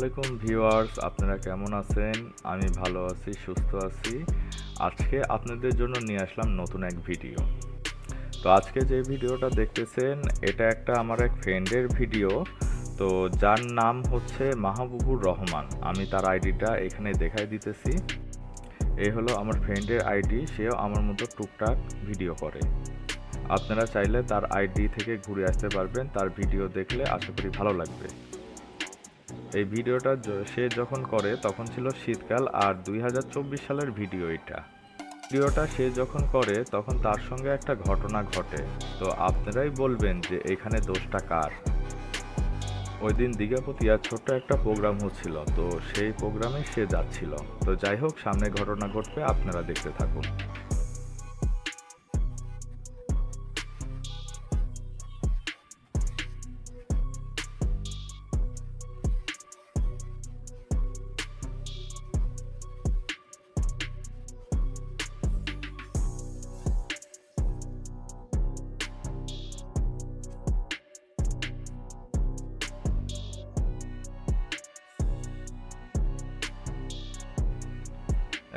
আলাইকুম ভিউয়ার্স, আপনারা কেমন আছেন? আমি ভালো আছি, সুস্থ আছি। আজকে আপনাদের জন্য নিয়ে আসলাম নতুন এক ভিডিও। তো আজকে যে ভিডিওটা দেখতেছেন, এটা একটা আমার এক ফ্রেন্ডের ভিডিও। তো যার নাম হচ্ছে মাহবুবুর রহমান। আমি তার আইডিটা এখানে দেখাই দিতেছি। এই হলো আমার ফ্রেন্ডের আইডি, সেও আমার মতো টুকটাক ভিডিও করে। আপনারা চাইলে তার আইডি থেকে ঘুরে আসতে পারবেন, তার ভিডিও দেখলে আশা করি ভালো লাগবে। এই ভিডিওটা সে যখন করে তখন ছিল শীতকাল আর দুই হাজার চব্বিশ সালের ভিডিও এটা। ভিডিওটা সে যখন করে তখন তার সঙ্গে একটা ঘটনা ঘটে। তো আপনারাই বলবেন যে এখানে দোষটা কার? ওই দিন দীঘাপতিয়া ছোট্ট একটা প্রোগ্রাম হচ্ছিল, তো সেই প্রোগ্রামে সে যাচ্ছিল। তো যাই হোক, সামনে ঘটনা ঘটবে, আপনারা দেখতে থাকুন।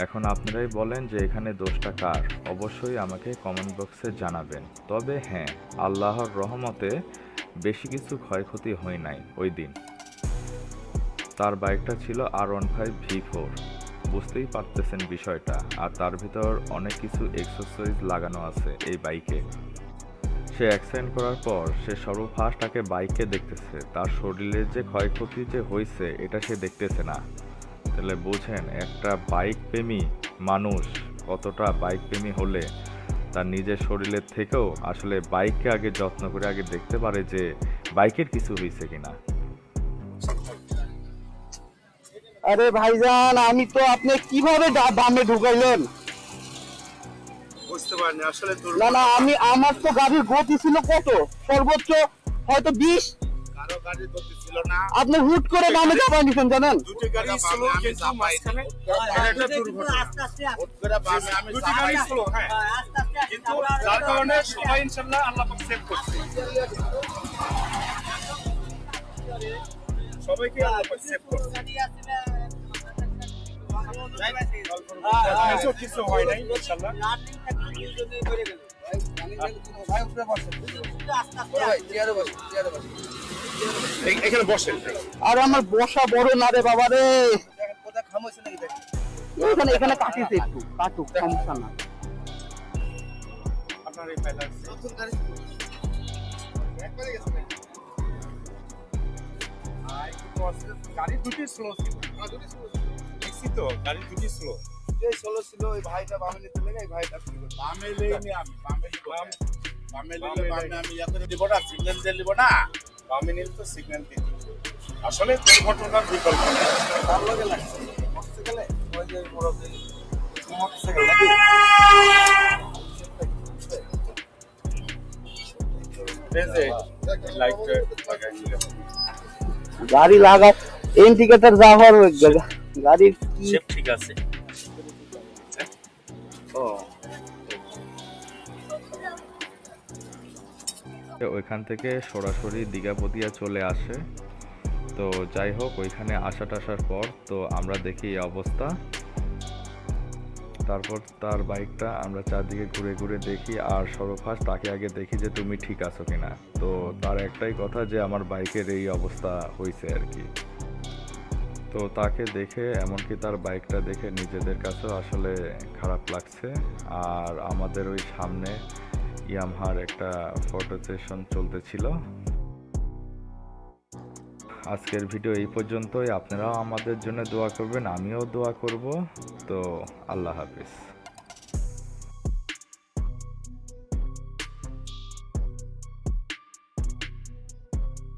এখন আপনারাই বলেন যে এখানে দোষটা কার। অবশ্যই আমাকে কমেন্ট বক্সে জানাবেন। তবে হ্যাঁ আল্লাহর রহমতে বেশি কিছু ক্ষয়ক্ষতি হয় নাই ওই দিন। তার বাইকটা ছিল আর ওয়ান ফাইভ ভি ফোর বুঝতেই পারতেছেন বিষয়টা। আর তার ভিতর অনেক কিছু এক্সারসাইজ লাগানো আছে এই বাইকে সে অ্যাক্সিডেন্ট করার পর সে সর্বফার্স্ট তাকে বাইকে দেখতেছে। তার শরীরের যে ক্ষয়ক্ষতি যে হয়েছে, এটা সে দেখতেছে না। তাহলে বোঝেন একটা বাইক প্রেমী মানুষ কতটা বাইক প্রেমী হলে তার নিজের শরীরের থেকেও আসলে বাইককে আগে যত্ন করে আগে দেখতে পারে যে বাইকের কিছু হয়েছে কিনা। আরে ভাইজান আমি তো আপনি কীভাবে বামে ঢুকাইলেন? বুঝতে পারিনি আসলে না না আমি আমার তো গাড়ির গতি ছিল কত? সর্বোচ্চ হয়তো বিশ কারও গাড়ি গতি ছিল না আপনি হুট করে বামে চাপাই নিছেন জানেন দুটি গাড়ি ছিল কিন্তু মাঝখানে একটা দুর্ঘটনা হুট করে বামে আমি দুটি গাড়ি চাপাই হ্যাঁ কিন্তু যার কারণে সবাই ইনশাল্লাহ আল্লাহ পাক সেভ করছে সবাইকে আল্লাহ পাক সেভ করছে কিছু কিছু হয় নাই ইনশাল্লাহ এই- এখানে বসেন। আর আমার বসা বড় না রে বাবা রে। এখানে এখানে কাটিছে একটু। কাটুক সমস্যা না। আপনার এই ফাইল গাড়ি দুটি স্লো ছিল। দেখছি তো গাড়ি দুটি স্লো বামে লইনি আমি বামে লইলে বামে আমি ইয়া করে দিব না সিগন্যাল দিয়ে লিবো না। বামে নিলে তো সিগন্যাল দিতে আসলে দুর্ঘটনার বিকল্প নেই। এই যে লাইটটা লাগাই দিলাম গাড়ি লাগা ইন্ডিকেটর যা হওয়ার গাড়ির ঠিক আছে। ওইখান থেকে সরাসরি দীঘাপতিয়া চলে আসে। তো যাই হোক, ওইখানে আসা টাসার পর তো আমরা দেখি এই অবস্থা। তারপর তার বাইকটা আমরা চারদিকে ঘুরে ঘুরে দেখি আর সর্বফার্স্ট তাকে আগে দেখি যে তুমি ঠিক আছো কিনা। তো তার একটাই কথা যে আমার বাইকের এই অবস্থা হয়েছে আর কি। তো তাকে দেখে, এমনকি তার বাইকটা দেখে নিজেদের কাছেও আসলে খারাপ লাগছে। আর আমাদের ওই সামনে ইয়ামহার একটা ফটো সেশন চলতেছিল। আজকের ভিডিও এই পর্যন্তই। আপনারাও আমাদের জন্য দোয়া করবেন, আমিও দোয়া করব। তো, আল্লাহ হাফিজ।